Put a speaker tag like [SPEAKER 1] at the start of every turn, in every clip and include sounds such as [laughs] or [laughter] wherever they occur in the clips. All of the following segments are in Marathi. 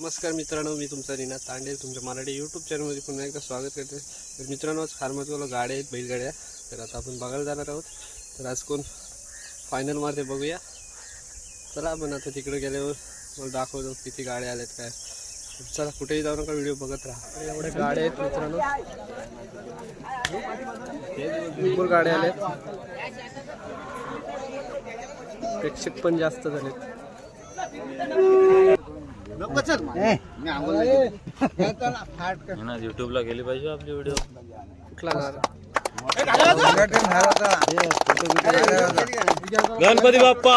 [SPEAKER 1] नमस्कार मित्रांनो मी तुमचा रीना तांडे तुमच्या मराठी यूट्यूब चॅनलमध्ये पुन्हा एकदा स्वागत करते. तर मित्रांनो आज फार्मसवाला गाड्या आहेत बैलगाड्या. तर आता आपण बघायला जाणार आहोत. तर आज कोण फायनल मारते बघूया. चला आपण आता तिकडे गेल्यावर मला दाखवतो किती गाड्या आल्यात काय. चला कुठेही जाऊ नका व्हिडिओ बघत राहा. एवढ्या गाड्या आहेत मित्रांनो. भरपूर गाड्या आल्यात. प्रेक्षक पण जास्त झालेत.
[SPEAKER 2] युट्यूबला गेली पाहिजे आपली व्हिडिओ गणपती बाप्पा!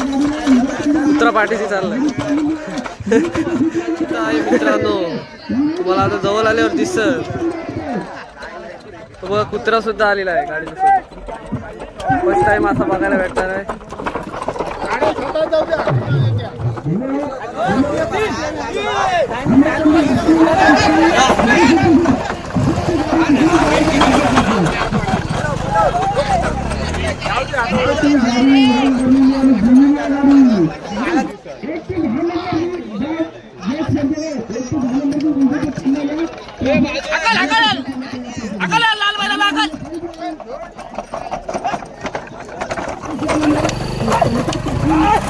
[SPEAKER 1] कुत्रा पाठीशी चाललाय. [laughs] काय मित्रांनो तुम्हाला आता जवळ आल्यावर दिसत. बघा कुत्रा सुद्धा आलेला आहे गाडीसोबत फर्स्ट टाइम असा बघायला भेटणार आहे. अकल अकल
[SPEAKER 3] अकल लाल भाई लाल अकल Ah!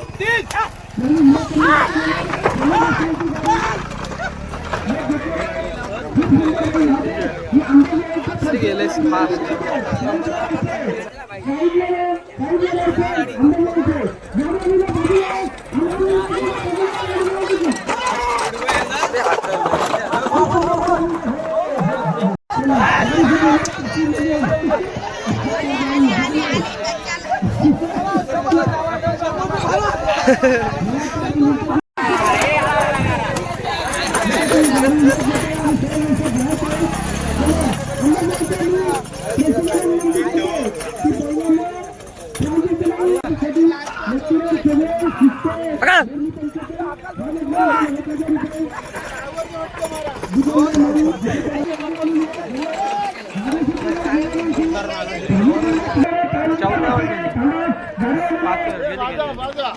[SPEAKER 3] चौदा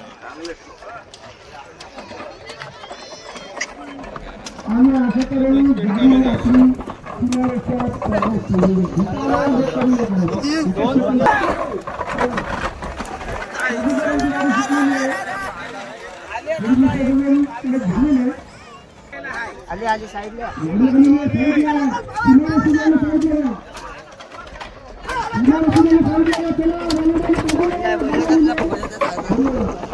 [SPEAKER 3] আমি আশা করি अली आज साइड ले चलो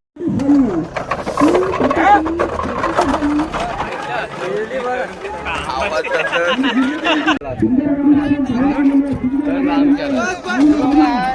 [SPEAKER 3] Thank you. Vâng, vâng.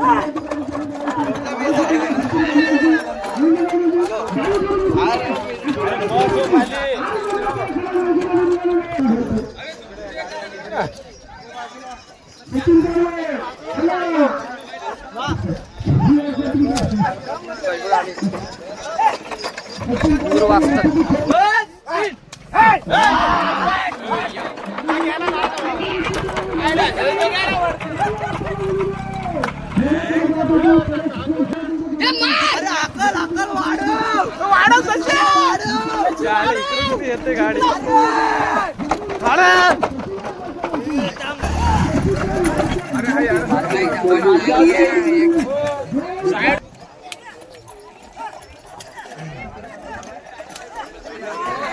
[SPEAKER 3] Ah! भटका भटका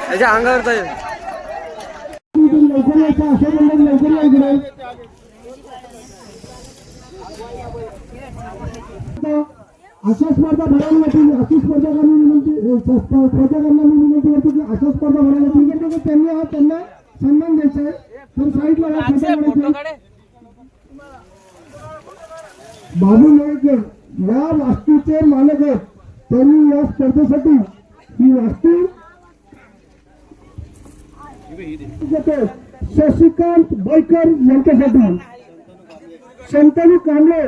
[SPEAKER 2] त्याच्या अंगावर जाईल
[SPEAKER 1] अशा स्पर्धा भरवण्यासाठी अशी स्पर्धकांनी विनंती स्पर्धकांना मी विनंती करतो की अशा स्पर्धा भरवण्याची विनंती करतो त्यांनी हा त्यांना सन्मान द्यायचा आहे. तर साईडला हा. बाबू नाईकर या वास्तूचे मालक आहेत. त्यांनी या स्पर्धेसाठी ही वास्तू. शशिकांत बैकर यांच्यासाठी. शंतनू कांबळे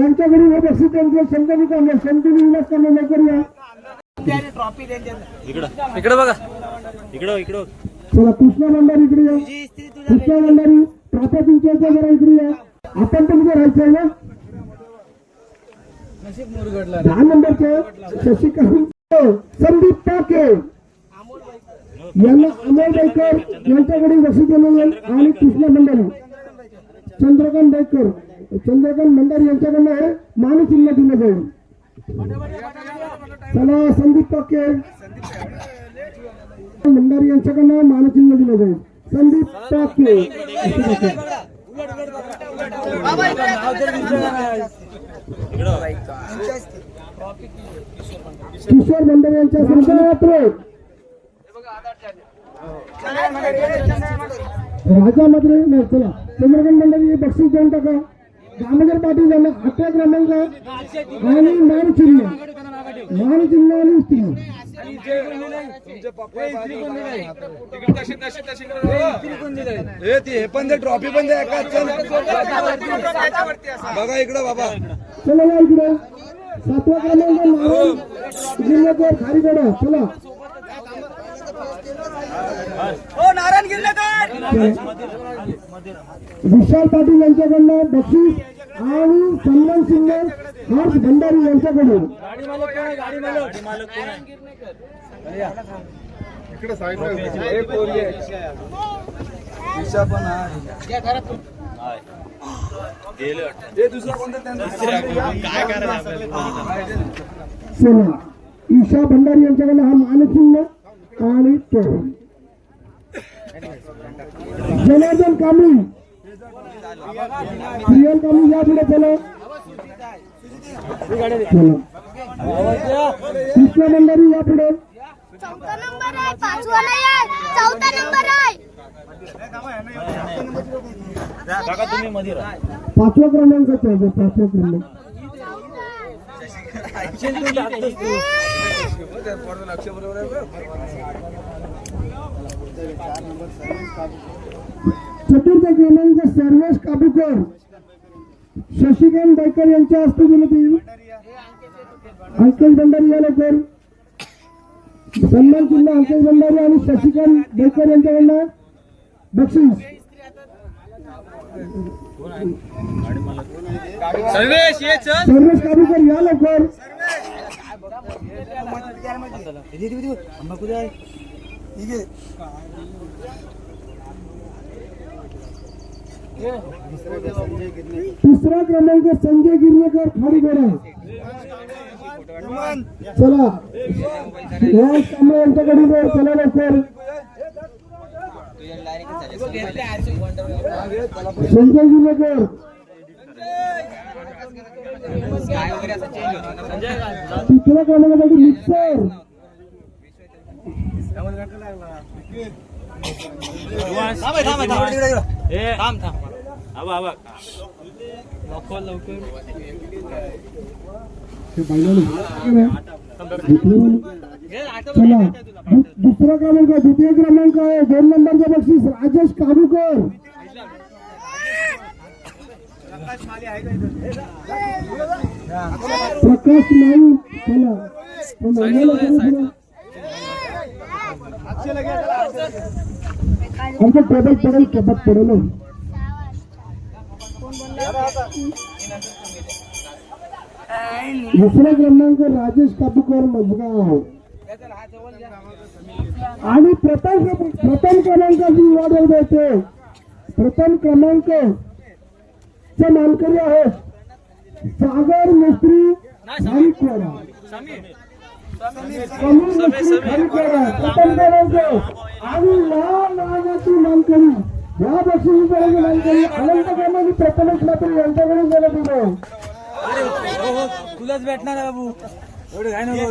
[SPEAKER 1] यांच्याकडे हे बक्षीस त्यांचे शंतनू कांबळे शंतनू विलास कांबळे या.
[SPEAKER 4] इकडं बघा. इकडं इकडं.
[SPEAKER 1] चला कृष्णा भंडारी इकडे या. कृष्णा भंडारी तुमच्या जरा इकडे या. आपण पण उभं राहायचंय ना? दहा नंबरचे शशिकांत संदीप टाके. यांना अमोल बैकर यांच्याकडे येईल आणि कृष्णा भंडारी. चंद्रकांत बैकर चंद्रकांत भंडारी यांच्याकडनं हे मानचिन्ह दिलं जाईल. चला संदीप टाके. भंडारी यांच्याकडनं मानचिन्ह दिलं जाईल. संदीप टाके. किशोर भंडारी यांच्या संघात्र राजा मात्र नाही चला. चंद्रकांत भंडारी बक्षीस देऊन टाका. दामोदर पाटील यांना अठरा क्रमांक. आणि मानचिन्ह मानचिन्ह आणि स्त्री
[SPEAKER 3] हे पण ते ट्रॉफी पण द्या का चल बघा इकडं बाबा.
[SPEAKER 1] चला या इकडे. सातवा क्रमांक नारायण जिल्ह्याचे खारीगडा. चला. विशाल पाटील यांच्याकडनं बक्षीस आणि सन्मान सिंग हर्ष भंडारी यांच्याकडून.
[SPEAKER 3] इकडे
[SPEAKER 1] ईशा भंडारी यांच्याकडनं हा मानचिन्ह आणि तो. जनार्दन कांबळी. प्रियन कांबळी या पुढे चला. कृष्णा मंडळी या पुढे
[SPEAKER 5] चौथा नंबर आहे पाचवाला आहे चौथा नंबर आहे.
[SPEAKER 4] काका तुम्ही मध्ये राहा
[SPEAKER 1] पाचवा पाचवा क्रमांक. चतुर्थ क्रमांक सर्वेश काबूकर. शशिकांत बैकर यांच्या हस्ते दिले ते अंकल भंडारी या लवकर. सन्मान चिन्ह अंकल भंडारी आणि शशिकांत बैकर यांच्याकडनं. बक्षीस.
[SPEAKER 2] सर्वेश ये चल.
[SPEAKER 1] सर्वेश काबूकर या लवकर. तिसरा क्रमांक संजय गिरणेकर खाली गोरा चला। वर चला लवकर। संजय गिरणेकर तिसऱ्या क्रमांकासाठी मिक्सर।
[SPEAKER 4] थांब थांब आबा
[SPEAKER 1] ते बैलाला घेतलं ना. चला दु- दुसरा क्रमांक द्वितीय क्रमांक आहे दोन नंबरचा बक्षीस राजेश काबूकर प्रकाश नाईक चला तो महिन्याला करू पुढं. आमचं टेबल पडेल टेबल पडेल हो. दुसरा क्रमांक राजेश कापूकर मजगाव. आणि प्रथम प्रथम क्रमांकाची युवा होत देते. प्रथम क्रमांक चे मानकरी आहेत सागर मिस्त्री खारीकोडा समीर मिस्त्री खारीकोडा प्रथम क्रमांक आणि लहान लहानाची मानकरी. या मानकरी अनंत क्रमांक प्रथमेश मात्र यांच्याकडे गेलं तिथे
[SPEAKER 3] तुलाच भेटणार आहे बाबू. एवढे काय नको.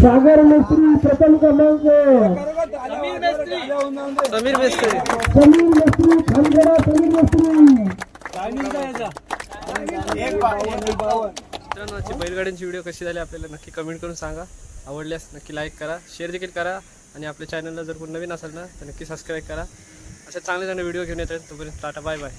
[SPEAKER 1] सागर मिस्त्री प्रथम क्रमांक.
[SPEAKER 2] समीर मेस्त्री.
[SPEAKER 1] समीर मिस्त्री. समीर मिस्त्री
[SPEAKER 3] काय याचा
[SPEAKER 2] मित्रांनो आजची बैलगाड्यांची व्हिडिओ कशी झाली आपल्याला नक्की कमेंट करून सांगा. आवडल्यास नक्की लाईक करा शेअर देखील करा. आणि आपल्या चॅनलला जर कोण नवीन असेल ना तर नक्की सबस्क्राईब करा. असे चांगले चांगले व्हिडिओ घेऊन येतात तोपर्यंत टाटा बाय बाय